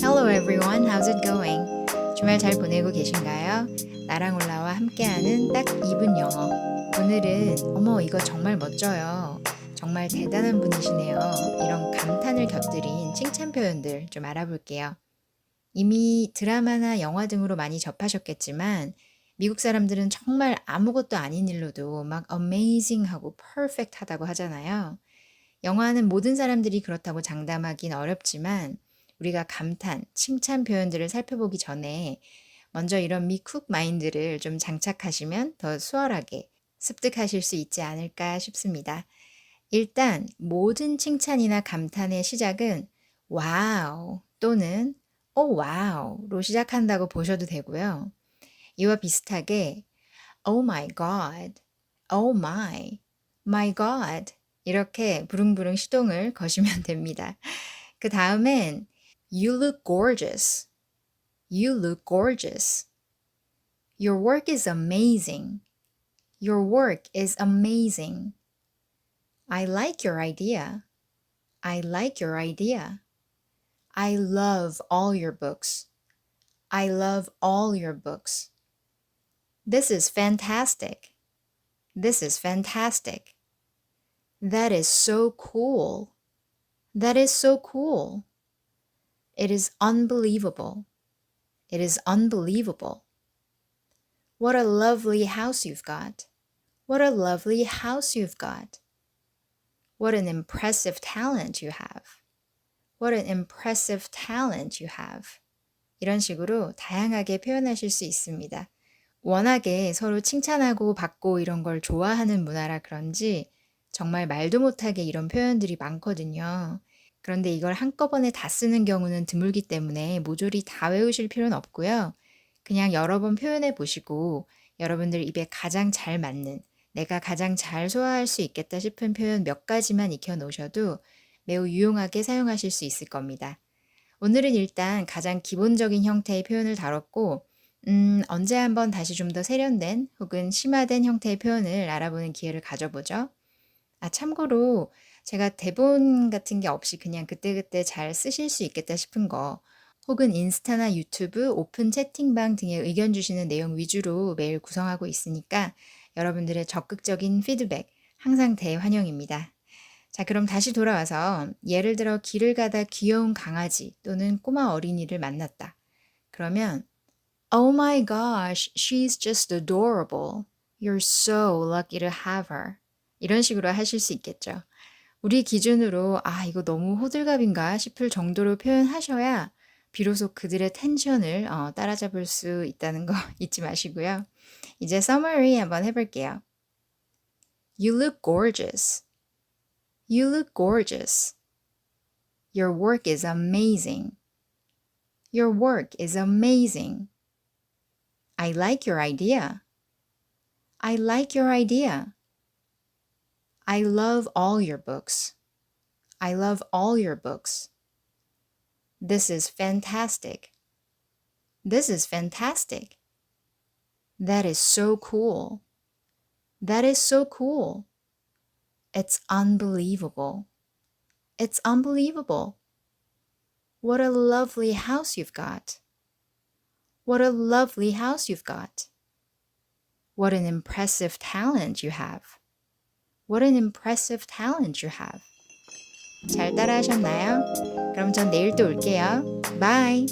Hello everyone, how's it going? 주말 잘 보내고 계신가요? 나랑 올라와 함께하는 딱 2분 영어. 오늘은 어머 이거 정말 멋져요. 정말 대단한 분이시네요. 이런 감탄을 곁들인 칭찬 표현들 좀 알아볼게요. 이미 드라마나 영화 등으로 많이 접하셨겠지만 미국 사람들은 정말 아무것도 아닌 일로도 막 amazing 하고 perfect 하다고 하잖아요. 영화는 모든 사람들이 그렇다고 장담하긴 어렵지만 우리가 감탄, 칭찬 표현들을 살펴보기 전에 먼저 이런 미쿡 마인드를 좀 장착하시면 더 수월하게 습득하실 수 있지 않을까 싶습니다. 일단 모든 칭찬이나 감탄의 시작은 와우 또는 오 와우로 시작한다고 보셔도 되고요. 이와 비슷하게 oh my god, oh my, 이렇게 부릉부릉 시동을 거시면 됩니다. 그 다음엔 You look gorgeous. You look gorgeous. Your work is amazing. Your work is amazing. I like your idea. I like your idea. I love all your books. I love all your books. This is fantastic. This is fantastic. That is so cool. That is so cool. It is unbelievable. It is unbelievable. What a lovely house you've got. What a lovely house you've got. What an impressive talent you have. What an impressive talent you have. 이런 식으로 다양하게 표현하실 수 있습니다. 워낙에 서로 칭찬하고 받고 이런 걸 좋아하는 문화라 그런지 정말 말도 못하게 이런 표현들이 많거든요. 그런데 이걸 한꺼번에 다 쓰는 경우는 드물기 때문에 모조리 다 외우실 필요는 없고요. 그냥 여러 번 표현해 보시고 여러분들 입에 가장 잘 맞는 내가 가장 잘 소화할 수 있겠다 싶은 표현 몇 가지만 익혀 놓으셔도 매우 유용하게 사용하실 수 있을 겁니다. 오늘은 일단 가장 기본적인 형태의 표현을 다뤘고, 음, 언제 한번 다시 좀 더 세련된 혹은 심화된 형태의 표현을 알아보는 기회를 가져보죠. 아, 참고로 제가 대본 같은 게 없이 그냥 그때그때 잘 쓰실 수 있겠다 싶은 거, 혹은 인스타나 유튜브, 오픈 채팅방 등에 의견 주시는 내용 위주로 매일 구성하고 있으니까 여러분들의 적극적인 피드백 항상 대환영입니다. 자, 그럼 다시 돌아와서 예를 들어 길을 가다 귀여운 강아지 또는 꼬마 어린이를 만났다. 그러면 Oh my gosh, she's just adorable. You're so lucky to have her. 이런 식으로 하실 수 있겠죠. 우리 기준으로 아, 이거 너무 호들갑인가 싶을 정도로 표현하셔야 비로소 그들의 텐션을 어, 따라잡을 수 있다는 거 잊지 마시고요. 이제 summary 한번 해볼게요. You look gorgeous. You look gorgeous. Your work is amazing. Your work is amazing. I like your idea. I like your idea. I love all your books. I love all your books. This is fantastic. This is fantastic. That is so cool. That is so cool. It's unbelievable. It's unbelievable. What a lovely house you've got. What a lovely house you've got. What an impressive talent you have. What an impressive talent you have. 잘 따라 하셨나요? 그럼 전 내일 또 올게요. Bye!